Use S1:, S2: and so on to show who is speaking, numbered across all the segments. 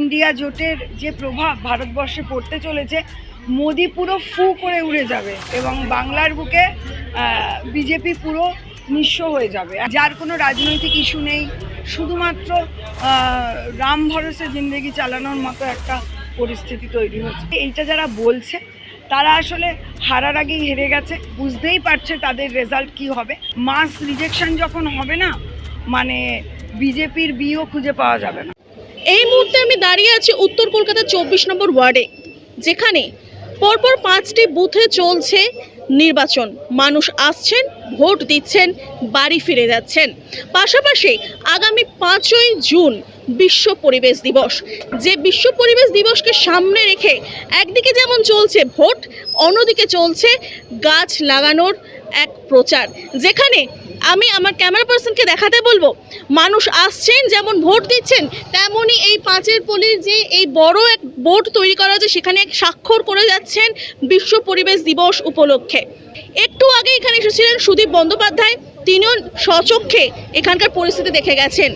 S1: India জোটের যে প্রভাব ভারতবর্ষে পড়তে চলেছে, মোদি পুরো ফু করে উড়ে যাবে এবং বাংলার বুকে বিজেপি পুরো নিঃস্ব হয়ে যাবে। যার কোনো রাজনৈতিক ইস্যু নেই, শুধুমাত্র রাম ভরসে জিন্দগি চালানোর মতো একটা পরিস্থিতি তৈরি হচ্ছে। এইটা যারা বলছে, তারা আসলে হারার আগেই হেরে গেছে, বুঝতেই পারছে তাদের রেজাল্ট কি হবে। মাস রিজেকশন যখন হবে না মানে বিজেপির বিও খুঁজে পাওয়া যাবে না।
S2: এই মুহূর্তে আমি দাঁড়িয়ে আছি উত্তর কলকাতার চব্বিশ নম্বর ওয়ার্ডে, যেখানে পরপর পাঁচটি বুথে চলছে নির্বাচন। মানুষ আসছেন, ভোট দিচ্ছেন, বাড়ি ফিরে যাচ্ছেন। পাশাপাশি আগামী পাঁচই জুন বিশ্ব পরিবেশ দিবস। যে বিশ্ব পরিবেশ দিবসকে সামনে রেখে একদিকে যেমন চলছে ভোট, অন্যদিকে চলছে গাছ লাগানোর এক প্রচার, যেখানে আমি আমার ক্যামেরা পার্সনকে দেখাতে বলব। মানুষ আসছেন, যেমন ভোট দিচ্ছেন তেমনই এই পাঁচের পলির যে এই বড় এক বোর্ড তৈরি করা হয়েছে, সেখানে স্বাক্ষর করে যাচ্ছেন বিশ্ব পরিবেশ দিবস উপলক্ষে। একটু আগে এখানে এসেছিলেন সুদীপ বন্দ্যোপাধ্যায়, তিনিও স্বচক্ষে এখানকার পরিস্থিতি দেখে গেছেন।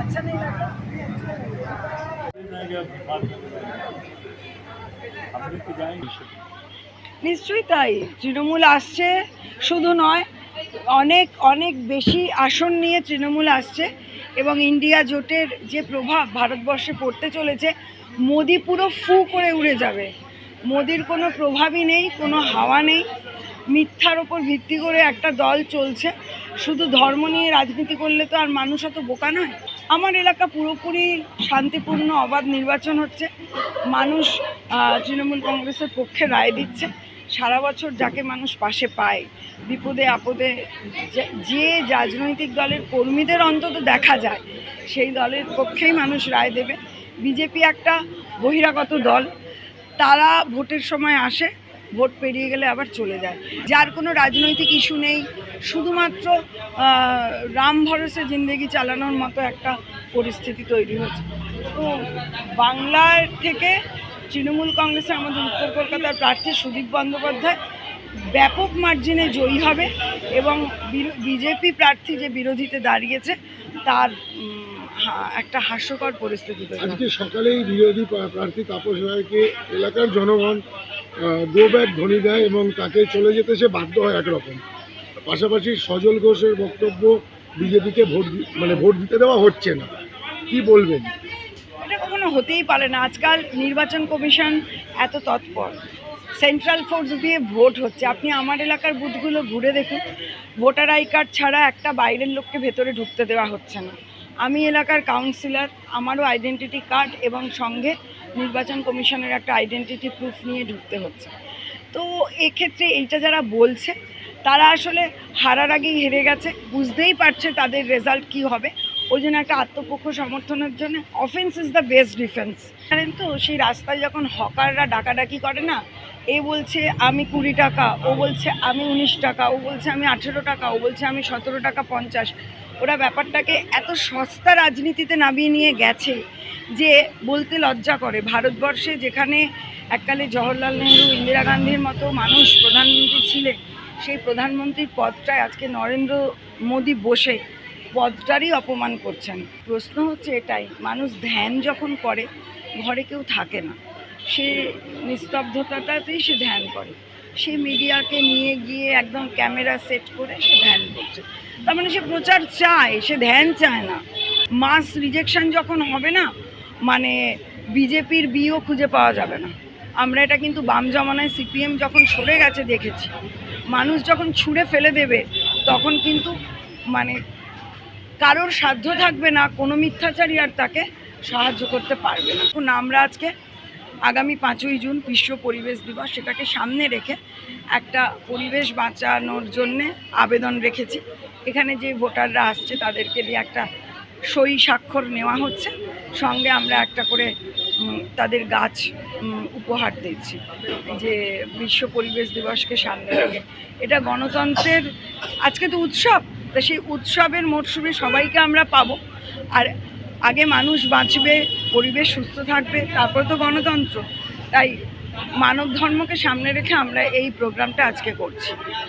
S1: আচ্ছা নেই লাগা নিশ্চয়ই তাই। তৃণমূল আসছে, শুধু নয়, অনেক অনেক বেশি আসন নিয়ে তৃণমূল আসছে এবং ইন্ডিয়া জোটের যে প্রভাব ভারতবর্ষে পড়তে চলেছে, মোদি পুরো ফু করে উড়ে যাবে। মোদির কোনো প্রভাবই নেই, কোনো হাওয়া নেই। মিথ্যার ওপর ভিত্তি করে একটা দল চলছে। শুধু ধর্ম নিয়ে রাজনীতি করলে তো আর মানুষ অত বোকা নয়। আমার এলাকা পুরোপুরি শান্তিপূর্ণ, অবাধ নির্বাচন হচ্ছে। মানুষ তৃণমূল কংগ্রেসের পক্ষে রায় দিচ্ছে। সারা বছর যাকে মানুষ পাশে পায়, বিপদে আপদে যে- রাজনৈতিক দলের কর্মীদের অন্তত দেখা যায়, সেই দলের পক্ষেই মানুষ রায় দেবে। বিজেপি একটা বহিরাগত দল। তারা ভোটের সময় আসে ভোট পেরিয়ে গেলে আবার চলে যায়। যার কোনো রাজনৈতিক ইস্যু নেই শুধুমাত্র রাম ভরসে জিন্দগি চালানোর মতো একটা পরিস্থিতি তৈরি হচ্ছে। তো বাংলার থেকে তৃণমূল কংগ্রেসে আমাদের উত্তর কলকাতার প্রার্থী সুদীপ বন্দ্যোপাধ্যায় ব্যাপক মার্জিনে জয়ী হবে এবং বিজেপি প্রার্থী যে বিরোধীতে দাঁড়িয়েছে তার একটা হাস্যকর পরিস্থিতি
S3: আজকে সকালেই বিরোধী প্রার্থী তাপস রায়কে এলাকার জনগণ দো ব্যাগ ধ্বনি দেয় এবং তাকে চলে যেতে সে বাধ্য হয় একরকম। পাশাপাশি সজল ঘোষের বক্তব্য বিজেপিকে ভোট মানে ভোট দিতে দেওয়া হচ্ছে না। কি বলবেন?
S1: এটা কখনো হতেই পারে না। আজকাল নির্বাচন কমিশন এত তৎপর। সেন্ট্রাল ফোর্স দিয়ে ভোট হচ্ছে। আপনি আমার এলাকার বুথগুলো ঘুরে দেখুন। ভোটার আই কার্ড ছাড়া একটা বাইরের লোককে ভেতরে ঢুকতে দেওয়া হচ্ছে না। আমি এলাকার কাউন্সিলর, আমারও আইডেন্টিটি কার্ড এবং সঙ্গে নির্বাচন কমিশনের একটা আইডেন্টিটি প্রুফ নিয়ে ঢুকতে হচ্ছে। তো এক্ষেত্রে এইটা যারা বলছে, তারা আসলে হারার আগেই হেরে গেছে, বুঝতেই পারছে তাদের রেজাল্ট কি হবে। ওই জন্য একটা আত্মপক্ষ সমর্থনের জন্য offence is the best defence জানেন তো, সেই রাস্তায় যখন হকাররা ডাকাডাকি করে না, এ বলছে আমি কুড়ি টাকা, ও বলছে আমি উনিশ টাকা, ও বলছে আমি আঠেরো টাকা, ও বলছে আমি সতেরো টাকা পঞ্চাশ ওরা ব্যাপারটাকে এত সস্তা রাজনীতিতে নামিয়ে নিয়ে গেছে যে বলতে লজ্জা করে। ভারতবর্ষে যেখানে এককালে জওহরলাল নেহরু, ইন্দিরা গান্ধীর মতো মানুষ প্রধানমন্ত্রী ছিলেন, সেই প্রধানমন্ত্রীর পদটায় আজকে নরেন্দ্র মোদী বসে পদটারই অপমান করছেন। প্রশ্ন হচ্ছে এটাই, মানুষ ধ্যান যখন করে, ঘরে কেউ থাকে না। সে নিস্তব্ধতাটাতেই সে ধ্যান করে। সে মিডিয়াকে নিয়ে গিয়ে একদম ক্যামেরা সেট করে সে ধ্যান করছে। তার মানে সে প্রচার চায়, সে ধ্যান চায় না। মাস রিজেকশন যখন হবে না মানে বিজেপির বিও খুঁজে পাওয়া যাবে না। আমরা এটা কিন্তু বাম জমানায় সিপিএম যখন সরে গেছে দেখেছি, মানুষ যখন ছুঁড়ে ফেলে দেবে, তখন কিন্তু মানে কারোর সাধ্য থাকবে না, কোনো মিথ্যাচারী আর তাকে সাহায্য করতে পারবে না। আমরা আজকে আগামী পাঁচই জুন বিশ্ব পরিবেশ দিবস, সেটাকে সামনে রেখে একটা পরিবেশ বাঁচানোর জন্যে আবেদন রেখেছি। এখানে যে ভোটাররা আসছে, তাদেরকে দিয়ে একটা সই স্বাক্ষর নেওয়া হচ্ছে। সঙ্গে আমরা একটা করে তাদের গাছ উপহার দিচ্ছি। যে বিশ্ব পরিবেশ দিবসকে সামনে রেখে। এটা গণতন্ত্রের, আজকে তো উৎসব, তা সেই উৎসবের মরশুমে সবাইকে আমরা পাবো। আর আগে মানুষ বাঁচবে, পরিবেশ সুস্থ থাকবে, তারপর তো গণতন্ত্র। তাই মানব ধর্মকে সামনে রেখে আমরা এই প্রোগ্রামটা আজকে করছি।